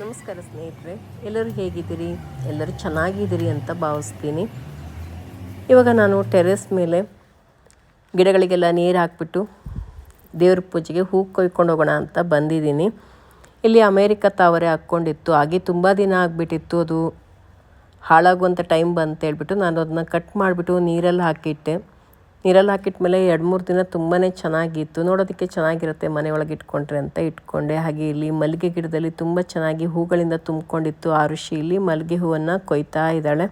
ನಮಸ್ಕಾರ ಸ್ನೇಹಿತರೆ, ಎಲ್ಲರೂ ಹೇಗಿದ್ದೀರಿ? ಎಲ್ಲರೂ ಚೆನ್ನಾಗಿದ್ದೀರಿ ಅಂತ ಭಾವಿಸ್ತೀನಿ. ಇವಾಗ ನಾನು ಟೆರೆಸ್ ಮೇಲೆ ಗಿಡಗಳಿಗೆಲ್ಲ ನೀರು ಹಾಕ್ಬಿಟ್ಟು ದೇವ್ರ ಪೂಜೆಗೆ ಹೂ ಕೊಯ್ಕೊಂಡು ಹೋಗೋಣ ಅಂತ ಬಂದಿದ್ದೀನಿ. ಇಲ್ಲಿ ಅಮೇರಿಕ ತಾವರೆ ಹಾಕ್ಕೊಂಡಿತ್ತು. ಹಾಗೆ ತುಂಬ ದಿನ ಆಗಿಬಿಟ್ಟಿತ್ತು. ಅದು ಹಾಳಾಗುವಂಥ ಟೈಮ್ ಬಂತ ಹೇಳ್ಬಿಟ್ಟು ನಾನು ಅದನ್ನ ಕಟ್ ಮಾಡಿಬಿಟ್ಟು ನೀರಲ್ಲಿ ಹಾಕಿಟ್ಟೆ. ನೀರಲ್ಲಿ ಹಾಕಿಟ್ಮೇಲೆ ಎರಡು ಮೂರು ದಿನ ತುಂಬಾ ಚೆನ್ನಾಗಿತ್ತು. ನೋಡೋದಕ್ಕೆ ಚೆನ್ನಾಗಿರುತ್ತೆ ಮನೆ ಒಳಗೆ ಇಟ್ಕೊಂಡ್ರೆ ಅಂತ ಇಟ್ಕೊಂಡೆ. ಹಾಗೆ ಇಲ್ಲಿ ಮಲ್ಲಿಗೆ ಗಿಡದಲ್ಲಿ ತುಂಬ ಚೆನ್ನಾಗಿ ಹೂಗಳಿಂದ ತುಂಬಿಕೊಂಡಿತ್ತು. ಆ ಋಷಿ ಇಲ್ಲಿ ಮಲ್ಲಿಗೆ ಹೂವನ್ನು ಕೊಯ್ತಾ ಇದ್ದಾಳೆ.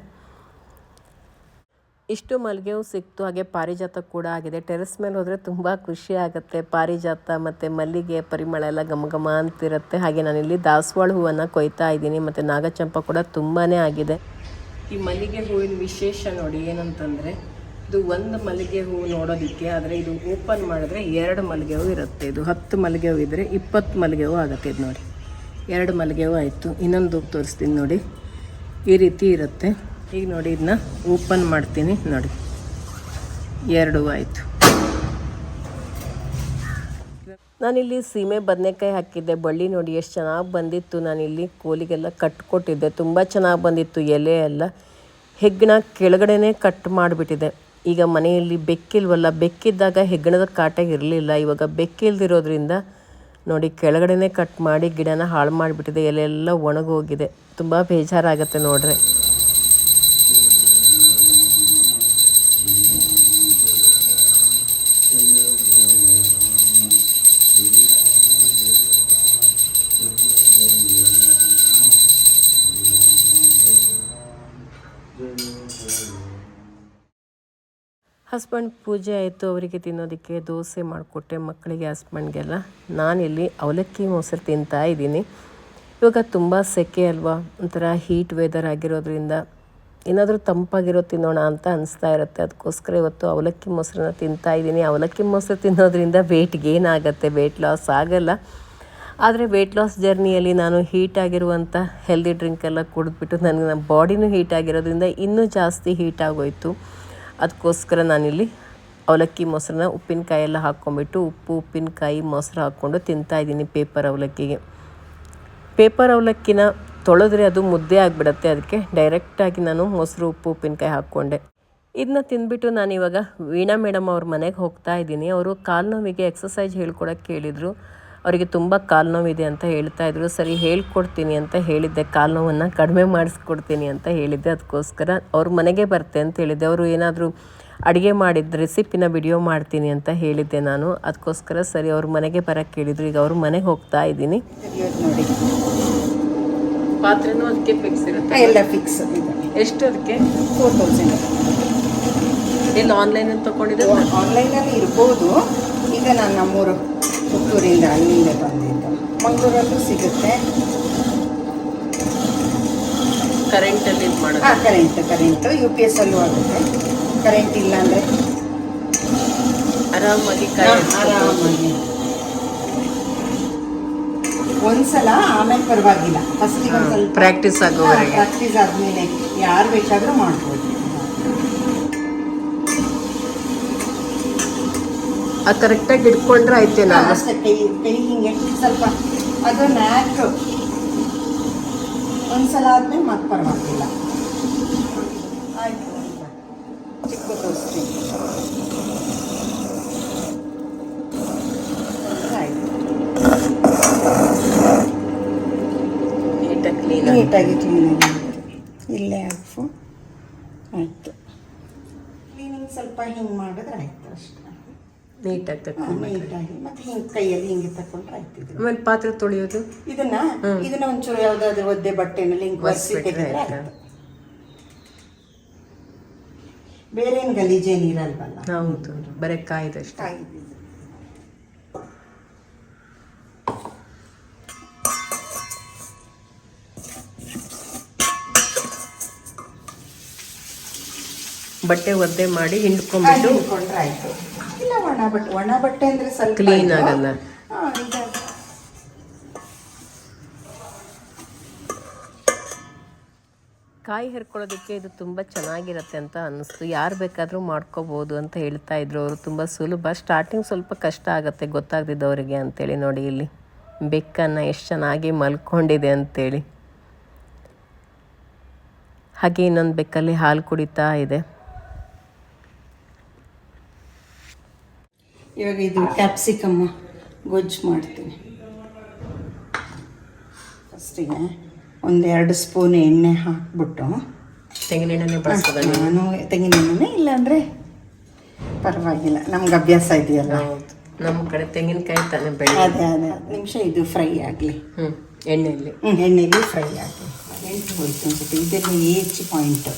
ಇಷ್ಟು ಮಲ್ಲಿಗೆ ಹೂ ಸಿಕ್ತು. ಹಾಗೆ ಪಾರಿಜಾತ ಕೂಡ ಆಗಿದೆ. ಟೆರೆಸ್ ಮೇಲೆ ಹೋದರೆ ತುಂಬ ಖುಷಿ ಆಗುತ್ತೆ. ಪಾರಿಜಾತ ಮತ್ತು ಮಲ್ಲಿಗೆ ಪರಿಮಳ ಎಲ್ಲ ಘಮ ಘಮ ಅಂತಿರುತ್ತೆ. ಹಾಗೆ ನಾನಿಲ್ಲಿ ದಾಸವಾಳ ಹೂವನ್ನು ಕೊಯ್ತಾ ಇದ್ದೀನಿ. ಮತ್ತು ನಾಗಚಂಪ ಕೂಡ ತುಂಬಾ ಆಗಿದೆ. ಈ ಮಲ್ಲಿಗೆ ಹೂವಿನ ವಿಶೇಷ ನೋಡಿ ಏನಂತಂದರೆ ಇದು ಒಂದು ಮಲ್ಲಿಗೆ ಹೂವು ನೋಡೋದಕ್ಕೆ, ಆದರೆ ಇದು ಓಪನ್ ಮಾಡಿದ್ರೆ ಎರಡು ಮಲ್ಲಿಗೆ ಹೂವು ಇರುತ್ತೆ. ಇದು ಹತ್ತು ಮಲ್ಲಿಗೆ ಹೂವು ಇದ್ದರೆ ಇಪ್ಪತ್ತು ಮಲ್ಲಿಗೆ ಹೂವು ಆಗುತ್ತೆ ಇದು ನೋಡಿ. ಎರಡು ಮಲ್ಲಿಗೆ ಹೂವು ಆಯಿತು. ಇನ್ನೊಂದು ತೋರಿಸ್ತೀನಿ ನೋಡಿ. ಈ ರೀತಿ ಇರುತ್ತೆ. ಈಗ ನೋಡಿ ಇದನ್ನ ಓಪನ್ ಮಾಡ್ತೀನಿ ನೋಡಿ. ಎರಡು ಆಯಿತು. ನಾನಿಲ್ಲಿ ಸೀಮೆ ಬದನೆಕಾಯಿ ಹಾಕಿದ್ದೆ. ಬಳ್ಳಿ ನೋಡಿ ಎಷ್ಟು ಚೆನ್ನಾಗಿ ಬಂದಿತ್ತು. ನಾನಿಲ್ಲಿ ಕೋಲಿಗೆಲ್ಲ ಕಟ್ಕೊಟ್ಟಿದ್ದೆ ತುಂಬ ಚೆನ್ನಾಗಿ ಬಂದಿತ್ತು ಎಲೆ ಎಲ್ಲ. ಹೆಗ್ಗಣ ಕೆಳಗಡೆನೇ ಕಟ್ ಮಾಡಿಬಿಟ್ಟಿದೆ. ಈಗ ಮನೆಯಲ್ಲಿ ಬೆಕ್ಕಿಲ್ವಲ್ಲ, ಬೆಕ್ಕಿದ್ದಾಗ ಹೆಗ್ಗಣದ ಕಾಟ ಇರಲಿಲ್ಲ. ಇವಾಗ ಬೆಕ್ಕಿಲ್ದಿರೋದ್ರಿಂದ ನೋಡಿ ಕೆಳಗಡೆನೇ ಕಟ್ ಮಾಡಿ ಗಿಡನ ಹಾಳು ಮಾಡಿಬಿಟ್ಟಿದೆ ಎಲೆ ಎಲ್ಲ ಒಣಗೋಗಿದೆ. ತುಂಬ ಬೇಜಾರಾಗುತ್ತೆ ನೋಡ್ರೆ. ಹಸ್ಬೆಂಡ್ ಪೂಜೆ ಆಯಿತು, ಅವರಿಗೆ ತಿನ್ನೋದಕ್ಕೆ ದೋಸೆ ಮಾಡಿಕೊಟ್ಟೆ ಮಕ್ಕಳಿಗೆ, ಹಸ್ಬೆಂಡ್ಗೆಲ್ಲ. ನಾನಿಲ್ಲಿ ಅವಲಕ್ಕಿ ಮೊಸರು ತಿಂತಾ ಇದ್ದೀನಿ. ಇವಾಗ ತುಂಬ ಸೆಕೆ ಅಲ್ವಾ? ಒಂಥರ ಹೀಟ್ ವೆದರ್ ಆಗಿರೋದ್ರಿಂದ ಏನಾದರೂ ತಂಪಾಗಿರೋ ತಿನ್ನೋಣ ಅಂತ ಅನಿಸ್ತಾ ಇರುತ್ತೆ. ಅದಕ್ಕೋಸ್ಕರ ಇವತ್ತು ಅವಲಕ್ಕಿ ಮೊಸರನ್ನ ತಿಂತಾ ಇದ್ದೀನಿ. ಅವಲಕ್ಕಿ ಮೊಸರು ತಿನ್ನೋದ್ರಿಂದ ವೆಯ್ಟ್ ಗೇನ್ ಆಗುತ್ತೆ ವೆಯ್ಟ್ ಲಾಸ್ ಆಗಲ್ಲ. ಆದರೆ ವೆಯ್ಟ್ ಲಾಸ್ ಜರ್ನಿಯಲ್ಲಿ ನಾನು ಹೀಟ್ ಆಗಿರುವಂಥ ಹೆಲ್ದಿ ಡ್ರಿಂಕೆಲ್ಲ ಕುಡಿದ್ಬಿಟ್ಟು ನನಗೆ ನಮ್ಮ ಬಾಡಿನೂ ಹೀಟ್ ಆಗಿರೋದ್ರಿಂದ ಇನ್ನೂ ಜಾಸ್ತಿ ಹೀಟ್ ಆಗೋಯಿತು. ಅದಕ್ಕೋಸ್ಕರ ನಾನಿಲ್ಲಿ ಅವಲಕ್ಕಿ ಮೊಸರನ್ನ ಉಪ್ಪಿನಕಾಯಿ ಎಲ್ಲ ಹಾಕ್ಕೊಂಬಿಟ್ಟು ಉಪ್ಪು, ಉಪ್ಪಿನಕಾಯಿ, ಮೊಸರು ಹಾಕ್ಕೊಂಡು ತಿಂತಾ ಇದ್ದೀನಿ ಪೇಪರ್ ಅವಲಕ್ಕಿಗೆ. ಪೇಪರ್ ಅವಲಕ್ಕಿನ ತೊಳೆದ್ರೆ ಅದು ಮುದ್ದೆ ಆಗಿಬಿಡತ್ತೆ. ಅದಕ್ಕೆ ಡೈರೆಕ್ಟಾಗಿ ನಾನು ಮೊಸರು, ಉಪ್ಪು, ಉಪ್ಪಿನಕಾಯಿ ಹಾಕ್ಕೊಂಡೆ. ಇದನ್ನ ತಿಂದ್ಬಿಟ್ಟು ನಾನು ಇವಾಗ ವೀಣಾ ಮೇಡಮ್ ಅವ್ರ ಮನೆಗೆ ಹೋಗ್ತಾ ಇದ್ದೀನಿ. ಅವರು ಕಾಲು ನೋವಿಗೆ ಎಕ್ಸಸೈಜ್ ಹೇಳ್ಕೊಡೋಕ್ಕೆ ಕೇಳಿದರು. ಅವರಿಗೆ ತುಂಬ ಕಾಲು ನೋವಿದೆ ಅಂತ ಹೇಳ್ತಾ ಇದ್ರು. ಸರಿ ಹೇಳ್ಕೊಡ್ತೀನಿ ಅಂತ ಹೇಳಿದ್ದೆ. ಕಾಲು ನೋವನ್ನು ಕಡಿಮೆ ಮಾಡಿಸ್ಕೊಡ್ತೀನಿ ಅಂತ ಹೇಳಿದ್ದೆ. ಅದಕ್ಕೋಸ್ಕರ ಅವ್ರ ಮನೆಗೆ ಬರ್ತೆ ಅಂತ ಹೇಳಿದ್ದೆ. ಅವರು ಏನಾದರೂ ಅಡುಗೆ ಮಾಡಿದ ರೆಸಿಪಿನ ವಿಡಿಯೋ ಮಾಡ್ತೀನಿ ಅಂತ ಹೇಳಿದ್ದೆ ನಾನು. ಅದಕ್ಕೋಸ್ಕರ ಸರಿ ಅವ್ರ ಮನೆಗೆ ಬರೋಕ್ಕೆ ಕೇಳಿದ್ರು ಈಗ ಅವ್ರ ಮನೆಗೆ ಹೋಗ್ತಾ ಇದ್ದೀನಿ. ಪಾತ್ರೆನೂ ಅದಕ್ಕೆ ಫಿಕ್ಸ್ ಇರುತ್ತೆ. ಎಲ್ಲ ಫಿಕ್ಸ್ ಇದೆ. ಎಷ್ಟು ಅದಕ್ಕೆ? ಫೋರ್ ತೌಸಂಡ್ ಇಲ್ಲಿ ಆನ್ಲೈನ್ ಅಲ್ಲಿ ಆನ್ಲೈನಲ್ಲಿ ಇರ್ಬೋದು. ಈಗ ನಾನು ನಮ್ಮೂರು. ಪುತ್ತೂರಿಂದ ಅಲ್ಲಿಂದ ಬಂದಿದ್ದು. ಮಂಗಳೂರಲ್ಲೂ ಸಿಗುತ್ತೆ. ಕರೆಂಟಲ್ಲಿ ಹಾಂ current current. U P S ಅಲ್ಲೂ ಆಗುತ್ತೆ. ಕರೆಂಟ್ ಇಲ್ಲ ಅಂದರೆ? ಆರಾಮಾಗಿ ಆರಾಮಾಗಿ. ಒಂದ್ಸಲ ಆಮೇಲೆ ಪರವಾಗಿಲ್ಲ. ಫಸ್ಟಿಗೆ ಒಂದು ಸ್ವಲ್ಪ ಪ್ರಾಕ್ಟೀಸ್ ಆಗೋವರೆಗೆ. ಪ್ರಾಕ್ಟೀಸ್ ಆದಮೇಲೆ ಯಾರು ಬೇಕಾದರೂ ಮಾಡ್ಬೋದು. ಆ ಕರೆಕ್ಟಾಗಿ ಹಿಡ್ಕೊಂಡ್ರೆ ಆಯ್ತೆ ಹಾ, ನಾನು ಅಷ್ಟೇ ಕೈ ಕೈ ಹಿಂಗೆ ಸ್ವಲ್ಪ ಅದು ನ್ಯಾಕ್ ಒಂದ್ಸಲ ಆದ್ಮೇಲೆ ಮತ್ತೆ ಪರವಾಗಿಲ್ಲ. ಆಯ್ತು. ಚಿಕ್ಕ ತೋರಿಸ್ತೀನಿ ಆಯ್ತು. ನೀಟಾಗಿ ಕ್ಲೀನ್ ನೀಟಾಗಿ ಕ್ಲೀನಾಗಿ ಇಲ್ಲೇ ಹಾಕು ಆಯಿತು. ಕ್ಲೀನಿಂಗ್ ಸ್ವಲ್ಪ ಹಿಂಗೆ ಮಾಡಿದ್ರೆ ಆಯ್ತು ಅಷ್ಟೇ. ನೀಟಾಗಿ ತಕೊಂಡು ನೀಟಾಗಿ. ಮತ್ತೆ ಹಿಂಗೆ ಕೈಯಲ್ಲಿ ಹಿಂಗೆ ತಕೊಂಡ್ರೆ ಆಯ್ತು ಆಮೇಲೆ ಪಾತ್ರೆ ತೊಳೆಯೋದು. ಇದನ್ನ ಇದನ್ನ ಒಂಚೂರು ಯಾವ್ದಾದ್ರು ಒದ್ದೆ ಬಟ್ಟೆನಲ್ಲಿ ಹಿಂಗೆ ಒರೆಸಿ ಒರೆಸ್ಬಿಟ್ರೆ ತೆಗೆದ್ರೆ ಆಯ್ತಾ? ಆಯ್ತು. ಬೇರೆ ಏನು ಗಲೀಜೇನು ಇರಲ್ವಲ್ಲ ಹೌದು. ಬರೀ ಕಾಯ್ದಷ್ಟೇ ಕಾಯಿ ಬಟ್ಟೆ ಒದ್ದೆ ಮಾಡಿ ಹಿಂಡ್ಕೊಂಡ್ಬಿಟ್ಟು ಹಿಂಡ್ಕೊಂಡ್ರೆ ಆಯ್ತು. ಇಲ್ಲ ಒಣ ಬಟ್ಟೆ. ಒಣ ಬಟ್ಟೆ ಅಂದ್ರೆ ಸ್ವಲ್ಪ ಕ್ಲೀನ್ ಆಗಲ್ಲ. ಕಾಯಿ ಹೆರ್ಕೊಳ್ಳೋದಕ್ಕೆ ಇದು ತುಂಬ ಚೆನ್ನಾಗಿರುತ್ತೆ ಅಂತ ಅನ್ನಿಸ್ತು. ಯಾರು ಬೇಕಾದರೂ ಮಾಡ್ಕೋಬೋದು ಅಂತ ಹೇಳ್ತಾ ಇದ್ರು ಅವರು. ತುಂಬ ಸುಲಭ. ಸ್ಟಾರ್ಟಿಂಗ್ ಸ್ವಲ್ಪ ಕಷ್ಟ ಆಗುತ್ತೆ ಗೊತ್ತಾಗ್ದಿದ್ದವರಿಗೆ ಅಂತೇಳಿ ನೋಡಿ ಇಲ್ಲಿ. ಬೆಕ್ಕನ್ನು ಎಷ್ಟು ಚೆನ್ನಾಗಿ ಮಲ್ಕೊಂಡಿದೆ ಅಂತೇಳಿ. ಹಾಗೆ ಇನ್ನೊಂದು ಬೆಕ್ಕಲ್ಲಿ ಹಾಲು ಕುಡಿತಾ ಇದೆ. ಇವಾಗ ಇದು ಕ್ಯಾಪ್ಸಿಕಮ್ಮ ಗೊಜ್ಜು ಮಾಡ್ತೀನಿ. ಫಸ್ಟಿಗೆ ಒಂದೆರಡು ಸ್ಪೂನ್ ಎಣ್ಣೆ ಹಾಕ್ಬಿಟ್ಟು ತೆಂಗಿನೆಣ್ಣೆ ಬಳಸೋದ ನಾನು ತೆಂಗಿನೆಣ್ಣೆ ಇಲ್ಲಾಂದರೆ ಪರವಾಗಿಲ್ಲ. ನಮ್ಗೆ ಅಭ್ಯಾಸ ಇದೆಯಲ್ಲ. ನಮ್ಮ ಕಡೆ ತೆಂಗಿನಕಾಯಿ ತಾನೆ ಬೆಳೆ ಅದೇ ಅದೇ. ಹತ್ತು ನಿಮಿಷ ಇದು ಫ್ರೈ ಆಗಲಿ. ಹ್ಞೂ ಎಣ್ಣೆಯಲ್ಲಿ. ಎಣ್ಣೆಲಿ ಫ್ರೈ ಆಗಲಿ. ಎಂಟು ಹೋಯ್ತು ಅನ್ಸುತ್ತೆ. ಇದರಲ್ಲಿ ಪಾಯಿಂಟ್ ಪಾಯಿಂಟು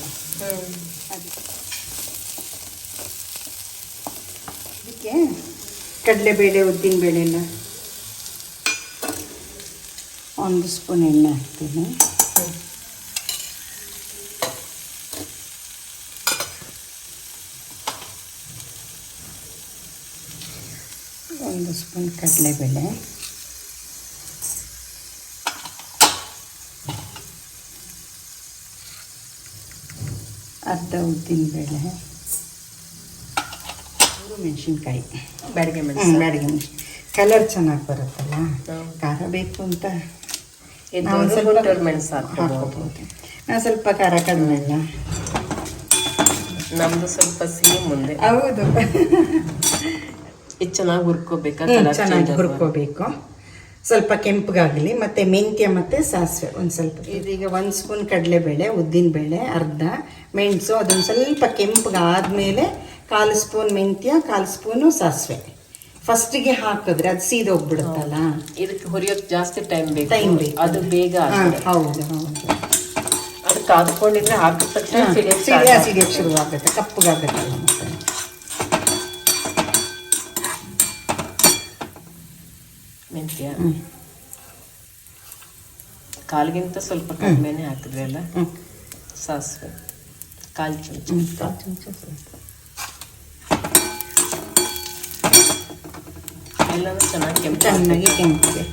ಇದಕ್ಕೆ ಕಡಲೆಬೇಳೆ ಉದ್ದಿನಬೇಳೆನ ಒಂದು ಸ್ಪೂನ್ ಎಣ್ಣೆ ಹಾಕ್ತೀನಿ. ಒಂದು ಸ್ಪೂನ್ ಕಡಲೆಬೇಳೆ ಅರ್ಧ ಉದ್ದಿನಬೇಳೆ ಮೆಣಸಿನ್ಕಾಯಿ. ಬ್ಯಾಡಿಗೆ ಮೆಣಸು. ಬ್ಯಾಡಿಗೆ ಮೆಣಸು. ಕಲರ್ ಚೆನ್ನಾಗಿ ಬರುತ್ತಲ್ಲ? ಖಾರ ಬೇಕು ಅಂತ. ನಾವು ಸ್ವಲ್ಪ ಮೆಣಸು ಹಾಕ್ಬೋದು. ಸ್ವಲ್ಪ ಖಾರ ಕಡಿಮೆ ಇಲ್ಲ. ನಮ್ದು ಸ್ವಲ್ಪ ಸಿಹಿ ಮುಂದೆ ಹೌದು. ಇದು ಚೆನ್ನಾಗಿ ಹುರ್ಕೋಬೇಕಾ? ಚೆನ್ನಾಗಿ ಹುರ್ಕೋಬೇಕು. ಸ್ವಲ್ಪ ಕೆಂಪಗಾಗಲಿ ಮತ್ತು ಮೆಂತ್ಯ ಮತ್ತು ಸಾಸಿವೆ ಒಂದು ಸ್ವಲ್ಪ. ಇದೀಗ ಒಂದು ಸ್ಪೂನ್ ಕಡಲೆಬೇಳೆ ಉದ್ದಿನಬೇಳೆ ಅರ್ಧ ಮೆಣಸು ಅದೊಂದು ಸ್ವಲ್ಪ ಕೆಂಪಗಾದ್ಮೇಲೆ ಕಾಲು ಸ್ಪೂನ್ ಮೆಂತ್ಯ ಕಾಲು ಸ್ಪೂನು ಸಾಸಿವೆ. ಫಸ್ಟಿಗೆ ಹಾಕಿದ್ರೆ ಅದು ಸೀದೋಗ್ಬಿಡುತ್ತಲ್ಲ ಇದಕ್ಕೆ ಹೊರಿಯೋಕ್ಕೆ ಜಾಸ್ತಿ ಟೈಮ್ ಬೇಕು. ಟೈಮ್ ಬೇಕು. ಅದು ಬೇಗ ಹೌದು ಹೌದು. ಅದು ಕಾದ್ಕೊಂಡಿದ್ರೆ ಹಾಕಿದ ತಕ್ಷಣ ಸಿಡಿಯೋಕ್ start ಸಿಡಿಯ ಆಗ್ತದೆ. ಸಿಡಿಯಕ್ಕೆ ಶುರುವಾಗುತ್ತೆ ಕಪ್ಪಗಾಗುತ್ತಲ್ಲ ಮತ್ತೆ ಮೆಂತ್ಯ. ಕಾಲ್ಗಿಂತ ಸ್ವಲ್ಪ ಕಡಿಮೆನೆ ಹಾಕಿದ್ರಲ್ಲ? ಸಾಸಿವೆ. ಕಾಲ್ ಚಮಚ ಕಾಲು ಚಮಚ ಸ್ವಲ್ಪ. ಎಲ್ಲನೂ ಚೆನ್ನಾಗಿ ಕೆಂಪು ಚೆನ್ನಾಗಿ ಕೆಂಪಿದೆ.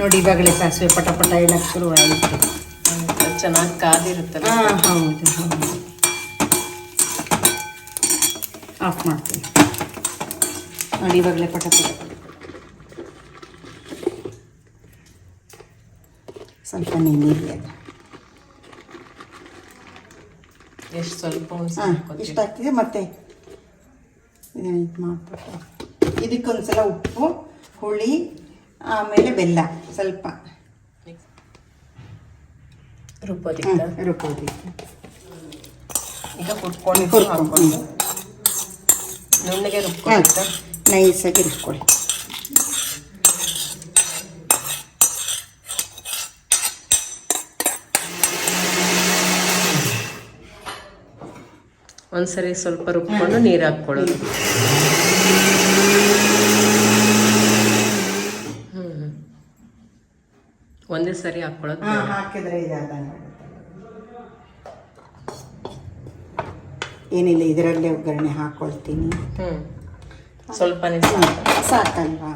ನೋಡಿ ಇವಾಗಲೇ ಸಾಸಿವೆ ಪಟ ಪಟ ಹೇಳಕ್ಕೆ ಶುರುವಾಯಿತು. ಚೆನ್ನಾಗಿ ಕಾದಿರುತ್ತಲ್ಲ. ಹಾಂ ಹೌದು ಹೌದು. ಆಫ್ ಮಾಡ್ತೀನಿ. ನೋಡಿ ಇವಾಗಲೇ ಪಟ ಪಟ. ಸ್ವಲ್ಪ ನೆನೆಯಿರಿ ಅದು ಎಷ್ಟು ಸ್ವಲ್ಪ ಹಾಂ ಇಷ್ಟ ಆಗ್ತಿದೆ ಮತ್ತೆ ಇದು ಮಾಡ್ಬಿಟ್ಟು ಇದಕ್ಕೊಂದ್ಸಲ ಉಪ್ಪು ಹುಳಿ ಆಮೇಲೆ ಬೆಲ್ಲ ಸ್ವಲ್ಪ. ರುಬ್ಬೋದಿಕ್ಕ ಹ್ಮ್, ರುಬ್ಬೋದಿಕ್ಕೆ ಈಗ ಕುಟ್ಕೊಂಡು ನುಣ್ಣಗೆ ರುಬ್ಬೋದಿಕ್ಕ ನೈಸಾಗಿ ರುಬ್ಕೊಳ್ಳಿ. ಒಂದ್ಸರಿ ಸ್ವಲ್ಪ ರುಬ್ಕೊಂಡು ನೀರು ಹಾಕ್ಕೊಳ್ಳೋದು. ಒಂದೇ ಸರಿ ಹಾಕ್ಕೊಳ್ಳೋದು. ಹಾಕಿದ್ರೆ ಏನಿಲ್ಲ ಇದರಲ್ಲೇ ಒಗ್ಗರಣೆ ಹಾಕ್ಕೊಳ್ತೀನಿ ಹ್ಮ್. ಸ್ವಲ್ಪನೇ ಸಾಕಲ್ವಾ?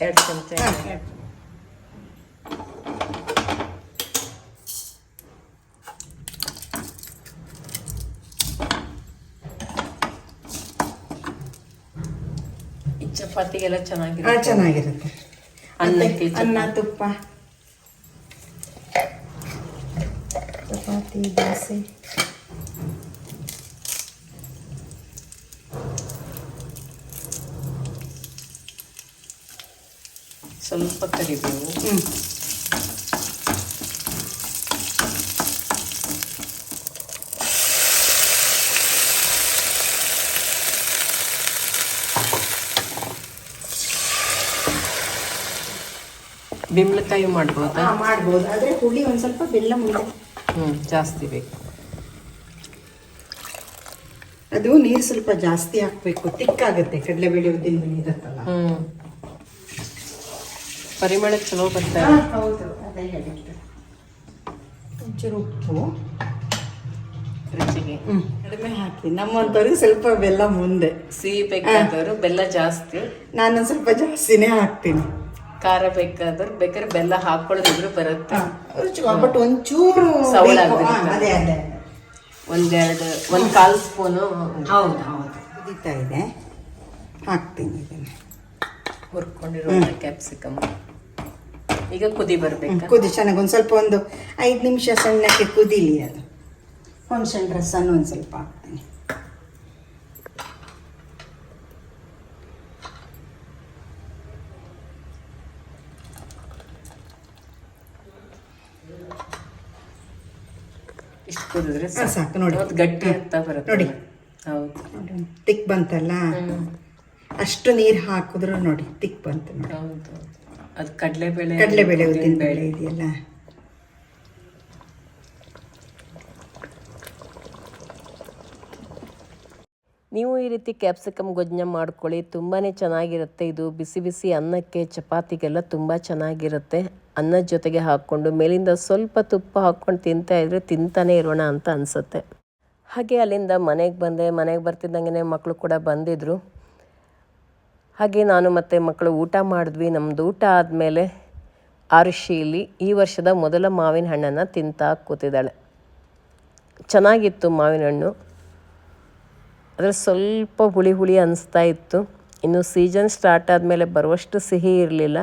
ಎರಡು ಚಮಚ ಹಾಂ, ಈ ಚಪಾತಿಗೆಲ್ಲ ಚೆನ್ನಾಗಿರುತ್ತೆ. ಚೆನ್ನಾಗಿರುತ್ತೆ. ಅನ್ನಕ್ಕೆ ಅನ್ನ ತುಪ್ಪ. ಚಪಾತಿ ದೋಸೆ. ಸ್ವಲ್ಪ ಕರಿಬೇವು. ಹ್ಞೂ ಬಿಂಬಳಕಾಯಿ ಮಾಡ್ಬೋದಾ. ಮಾಡ್ಬೋದು. ಆದರೆ ಹುಳಿ ಒಂದು ಸ್ವಲ್ಪ ಬೆಲ್ಲ ಮುಂದೆ ಹ್ಮ್ ಜಾಸ್ತಿ ಬೇಕು. ಅದು ನೀರು ಸ್ವಲ್ಪ ಜಾಸ್ತಿ ಹಾಕಬೇಕು. ತಿಕ್ಕಾಗುತ್ತೆ. ಕಡಲೆಬೇಳೆ ಉದ್ದಿನಬೇಳೆ ಇರುತ್ತಲ್ಲ. ಹ್ಮ್. ಪರಿಮಳ ಚಲೋ ಬರ್ತಾ ಹೌದು. ಅದೇ ಹೇಳಿದ್ದು. ಒಂಚೂರು ಉಪ್ಪು. ರುಚಿಗೆ. ಹ್ಞೂ ಕಡಿಮೆ ಹಾಕಿ. ನಮ್ಮಂಥವ್ರಿಗೆ ಸ್ವಲ್ಪ ಬೆಲ್ಲ ಮುಂದೆ. ಸಿಹಿ ಬೇಕಾದವರು ಬೆಲ್ಲ ಜಾಸ್ತಿ. ನಾನು ಸ್ವಲ್ಪ ಜಾಸ್ತಿನೇ ಹಾಕ್ತೀನಿ. ಖಾರ ಬೇಕಾದ್ರೆ ಬೇಕಾದ್ರೆ ಬೆಲ್ಲ ಹಾಕೊಳ್ಳೋದಿದ್ರು ಬರುತ್ತೆ. ಬಟ್ ಒಂಚೂರು ಅದೇ ಅದೇ ಒಂದೆರಡು ಒಂದ್ ಕಾಲ್ ಸ್ಪೂನು ಹೌದು ಹೌದು. ಕುದೀತಾ ಇದೆ. ಹಾಕ್ತೀನಿ ಇದನ್ನು. ಹುರ್ಕೊಂಡಿರೋ ಕ್ಯಾಪ್ಸಿಕಮ್. ಈಗ ಕುದಿ ಬರಬೇಕು? ಕುದಿ ಚೆನ್ನಾಗಿ ಒಂದು ಸ್ವಲ್ಪ ಒಂದು ಐದು ನಿಮಿಷ ಸಣ್ಣಕ್ಕೆ ಕುದಿಲಿ ಅದು. ಹುಣ್ಸೆಹಣ್ಣು ರಸನೂ ಒಂದು ಸ್ವಲ್ಪ ಹಾಕ್ತೀನಿ. ಕುದಿದ್ರೆ ಸಾಕು ನೋಡಿ. ಅದು ಗಟ್ಟಿ ಅಂತ ಬರುತ್ತೆ ನೋಡಿ. ಹೌದು. ತಿಕ್ ಬಂತಲ್ಲ? ಅಷ್ಟು ನೀರು ಹಾಕಿದ್ರು ನೋಡಿ ತಿಕ್ ಬಂತು ನೋಡಿ. ಹೌದು ಅದು ಕಡಲೆಬೇಳೆ ಕಡಲೆಬೇಳೆ ಉದ್ದಿನ ಬೇಳೆ ಇದೆಯಲ್ಲ? ನೀವು ಈ ರೀತಿ ಕ್ಯಾಪ್ಸಿಕಮ್ ಗೊಜ್ಜನ ಮಾಡ್ಕೊಳ್ಳಿ. ತುಂಬಾ ಚೆನ್ನಾಗಿರುತ್ತೆ. ಇದು ಬಿಸಿ ಬಿಸಿ ಅನ್ನಕ್ಕೆ ಚಪಾತಿಗೆಲ್ಲ ತುಂಬ ಚೆನ್ನಾಗಿರುತ್ತೆ. ಅನ್ನದ ಜೊತೆಗೆ ಹಾಕ್ಕೊಂಡು ಮೇಲಿಂದ ಸ್ವಲ್ಪ ತುಪ್ಪ ಹಾಕ್ಕೊಂಡು ತಿಂತಾ ಇದ್ರೆ ತಿಂತಾನೆ ಇರೋಣ ಅಂತ ಅನಿಸುತ್ತೆ. ಹಾಗೆ ಅಲ್ಲಿಂದ ಮನೆಗೆ ಬಂದೆ. ಮನೆಗೆ ಬರ್ತಿದ್ದಂಗೆ ಮಕ್ಕಳು ಕೂಡ ಬಂದಿದ್ದರು ಹಾಗೆ ನಾನು ಮತ್ತು ಮಕ್ಕಳು ಊಟ ಮಾಡಿದ್ವಿ. ನಮ್ಮದು ಊಟ ಆದಮೇಲೆ ಆರುಷಿಯಲ್ಲಿ ಈ ವರ್ಷದ ಮೊದಲ ಮಾವಿನ ಹಣ್ಣನ್ನು ತಿಂತಾ ಕೂತಿದ್ದಾಳೆ. ಚೆನ್ನಾಗಿತ್ತು ಮಾವಿನ ಹಣ್ಣು. ಅದ್ರ ಸ್ವಲ್ಪ ಹುಳಿ ಹುಳಿ ಅನಿಸ್ತಾ ಇತ್ತು. ಇನ್ನು ಸೀಸನ್ ಸ್ಟಾರ್ಟ್ ಆದಮೇಲೆ ಬರುವಷ್ಟು ಸಿಹಿ ಇರಲಿಲ್ಲ.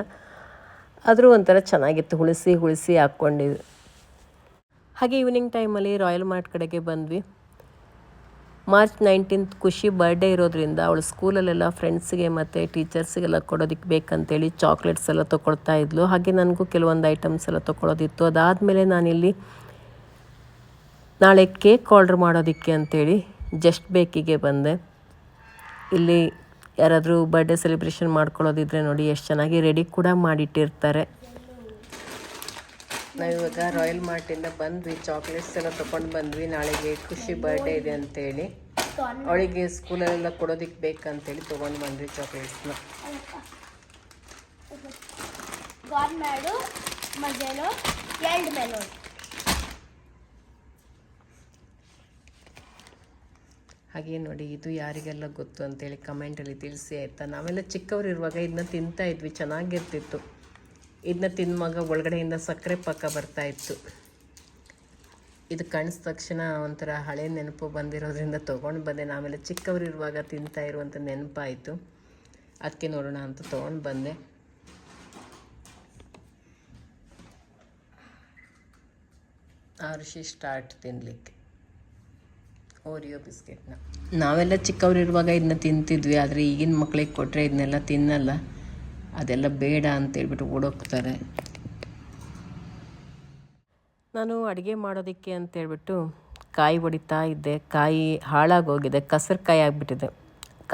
ಆದರೂ ಒಂಥರ ಚೆನ್ನಾಗಿತ್ತು. ಹುಳಿಸಿ ಹುಳಿಸಿ ಹಾಕ್ಕೊಂಡಿದ್ವಿ. ಹಾಗೆ ಈವ್ನಿಂಗ್ ಟೈಮಲ್ಲಿ ರಾಯಲ್ ಮಾರ್ಟ್ ಕಡೆಗೆ ಬಂದ್ವಿ. ಮಾರ್ಚ್ ನೈನ್ಟೀನ್ತ್ ಖುಷಿ ಬರ್ಡೇ ಇರೋದ್ರಿಂದ ಅವಳು ಸ್ಕೂಲಲ್ಲೆಲ್ಲ ಫ್ರೆಂಡ್ಸಿಗೆ ಮತ್ತು ಟೀಚರ್ಸಿಗೆಲ್ಲ ಕೊಡೋದಕ್ಕೆ ಬೇಕಂತೇಳಿ ಚಾಕ್ಲೇಟ್ಸ್ ಎಲ್ಲ ತೊಗೊಳ್ತಾ ಇದ್ಲು. ಹಾಗೆ ನನಗೂ ಕೆಲವೊಂದು ಐಟಮ್ಸ್ ಎಲ್ಲ ತೊಗೊಳೋದಿತ್ತು. ಅದಾದಮೇಲೆ ನಾನಿಲ್ಲಿ ನಾಳೆ ಕೇಕ್ ಆರ್ಡ್ರ್ ಮಾಡೋದಕ್ಕೆ ಅಂತೇಳಿ ಜಸ್ಟ್ ಬೇಕಿಗೆ ಬಂದೆ. ಇಲ್ಲಿ ಯಾರಾದರೂ ಬರ್ಡೇ ಸೆಲೆಬ್ರೇಷನ್ ಮಾಡ್ಕೊಳ್ಳೋದಿದ್ರೆ ನೋಡಿ ಎಷ್ಟು ಚೆನ್ನಾಗಿ ರೆಡಿ ಕೂಡ ಮಾಡಿಟ್ಟಿರ್ತಾರೆ. ನಾವಿವಾಗ ರಾಯಲ್ ಮಾರ್ಟಿಂದ ಬಂದ್ವಿ ಚಾಕ್ಲೇಟ್ಸ್ ಎಲ್ಲ ತೊಗೊಂಡು ಬಂದ್ವಿ. ನಾಳೆಗೆ ಖುಷಿ ಬರ್ಡೇ ಇದೆ ಅಂತೇಳಿ. ಅವಳಿಗೆ ಸ್ಕೂಲಲ್ಲೆಲ್ಲ ಕೊಡೋದಕ್ಕೆ ಬೇಕಂತೇಳಿ ತೊಗೊಂಡು ಬಂದ್ವಿ ಚಾಕ್ಲೇಟ್ಸ್ನ ಗಾಡ್ ಮ್ಯಾಡು ಮಜೆನೋ ಎರಡು ಹಾಗೆ ನೋಡಿ, ಇದು ಯಾರಿಗೆಲ್ಲ ಗೊತ್ತು ಅಂತೇಳಿ ಕಮೆಂಟಲ್ಲಿ ತಿಳಿಸಿ ಆಯಿತಾ? ನಾವೆಲ್ಲ ಚಿಕ್ಕವರು ಇರುವಾಗ ಇದನ್ನ ತಿಂತಾ ಇದ್ವಿ, ಚೆನ್ನಾಗಿರ್ತಿತ್ತು. ಇದನ್ನ ತಿನ್ನುವಾಗ ಒಳಗಡೆಯಿಂದ ಸಕ್ಕರೆ ಪಕ್ಕ ಬರ್ತಾ ಇತ್ತು. ಇದು ಕಾಣಿಸಿದ ತಕ್ಷಣ ಒಂಥರ ಹಳೆ ನೆನಪು ಬಂದಿರೋದ್ರಿಂದ ತೊಗೊಂಡು ಬಂದೆ. ನಾವೆಲ್ಲ ಚಿಕ್ಕವರು ಇರುವಾಗ ತಿಂತಾ ಇರುವಂಥ ನೆನಪಾಯಿತು. ಅದಕ್ಕೆ ನೋಡೋಣ ಅಂತ ತೊಗೊಂಡು ಬಂದೆ. ಆರುಷಿ ಸ್ಟಾರ್ಟ್ ತಿನ್ನಲಿಕ್ಕೆ ಓರಿಯೋ ಬಿಸ್ಕೆಟ್ನ ನಾವೆಲ್ಲ ಚಿಕ್ಕವರಿರುವಾಗ ಇದನ್ನ ತಿಂತಿದ್ವಿ, ಆದರೆ ಈಗಿನ ಮಕ್ಕಳಿಗೆ ಕೊಟ್ಟರೆ ಇದನ್ನೆಲ್ಲ ತಿನ್ನಲ್ಲ. ಅದೆಲ್ಲ ಬೇಡ ಅಂತೇಳ್ಬಿಟ್ಟು ಓಡೋಗ್ತಾರೆ. ನಾನು ಅಡುಗೆ ಮಾಡೋದಕ್ಕೆ ಅಂತೇಳ್ಬಿಟ್ಟು ಕಾಯಿ ಹೊಡಿತಾ ಇದ್ದೆ. ಕಾಯಿ ಹಾಳಾಗೋಗಿದೆ ಕಸರ್ಕಾಯಿ ಆಗಿಬಿಟ್ಟಿದೆ.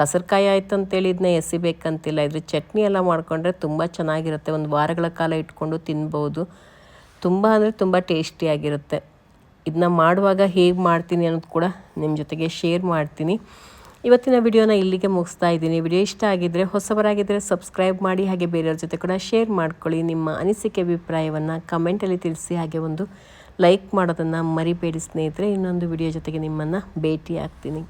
ಕಸರ್ಕಾಯಿ ಆಯಿತು ಅಂತೇಳಿ ಇದನ್ನ ಎಸಿಬೇಕಂತಿಲ್ಲ. ಇದ್ರ ಚಟ್ನಿ ಎಲ್ಲ ಮಾಡಿಕೊಂಡ್ರೆ ತುಂಬ ಚೆನ್ನಾಗಿರುತ್ತೆ. ಒಂದು ವಾರಗಳ ಕಾಲ ಇಟ್ಕೊಂಡು ತಿನ್ಬೋದು. ತುಂಬ ಅಂದರೆ ತುಂಬ ಟೇಸ್ಟಿಯಾಗಿರುತ್ತೆ ಇದನ್ನ ಮಾಡುವಾಗ ಹೇಗೆ ಮಾಡ್ತೀನಿ ಅನ್ನೋದು ಕೂಡ ನಿಮ್ಮ ಜೊತೆಗೆ ಶೇರ್ ಮಾಡ್ತೀನಿ. ಇವತ್ತಿನ ವಿಡಿಯೋನ ಇಲ್ಲಿಗೆ ಮುಗಿಸ್ತಾ ಇದ್ದೀನಿ. ವಿಡಿಯೋ ಇಷ್ಟ ಆಗಿದ್ದರೆ ಹೊಸಬರಾಗಿದ್ದರೆ ಸಬ್ಸ್ಕ್ರೈಬ್ ಮಾಡಿ, ಹಾಗೆ ಬೇರೆಯವ್ರ ಜೊತೆ ಕೂಡ ಶೇರ್ ಮಾಡ್ಕೊಳ್ಳಿ. ನಿಮ್ಮ ಅನಿಸಿಕೆ, ಅಭಿಪ್ರಾಯವನ್ನು ಕಮೆಂಟಲ್ಲಿ ತಿಳಿಸಿ, ಹಾಗೆ ಒಂದು ಲೈಕ್ ಮಾಡೋದನ್ನು ಮರಿಬೇಡಿ ಸ್ನೇಹಿತರೆ. ಇನ್ನೊಂದು ವಿಡಿಯೋ ಜೊತೆಗೆ ನಿಮ್ಮನ್ನು ಭೇಟಿ ಆಗ್ತೀನಿ